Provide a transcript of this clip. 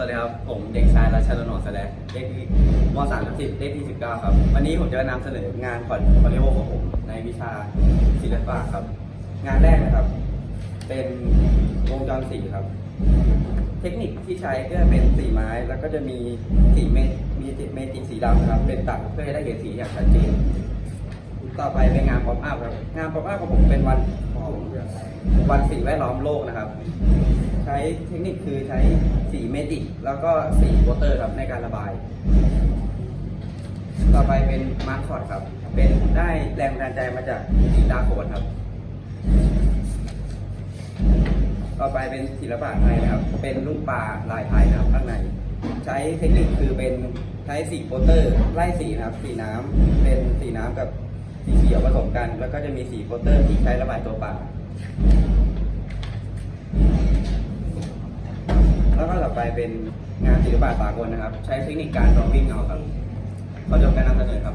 สวัสดีครับ ผมเด็กชายรัชชนนท์แสดงเลขที่มสามทับสิบเลขที่สิบเก้าครับ วันนี้ผมจะนำเสนองานพอร์ตโฟลิโอของผมในวิชาศิลปะครับ งานแรกนะครับ เป็นวงจรสีครับ เทคนิคที่ใช้ก็เป็นสีไม้ แล้วก็จะมีสีเมตมีเมจิกสีดำนะครับ เป็นตัดเพื่อให้ได้เห็นสีอย่างชัดเจน ต่อไปเป็นงานป๊อปอัพครับ งานป๊อปอัพของผมเป็นวันของ วันสิ่งแวดล้อมโลกนะครับ ใช้เทคนิคคือใช้สีเมจิกแล้วก็สีวอเตอร์ครับในการระบาย ต่อไปเป็นมาร์คคอร์ดครับ เป็นได้แรงบันดาลใจมาจากสีดาโคดครับ ต่อไปเป็นศิลปะไทยนะครับ เป็นรูปปลาลายไทยนะครับข้างใน ใช้เทคนิคคือเป็นใช้สีโปเตอร์ไล่สีนะครับ สีน้ำเป็นสีน้ำกับสีเขียวผสมกัน แล้วก็จะมีสีโปเตอร์ที่ใช้ระบายตัวปลา แล้วก็ต่อไปเป็นงานศิลปะสากลนะครับ ใช้เทคนิคการดรอวิ่งเอาครับขอจบการนำเสนอครับ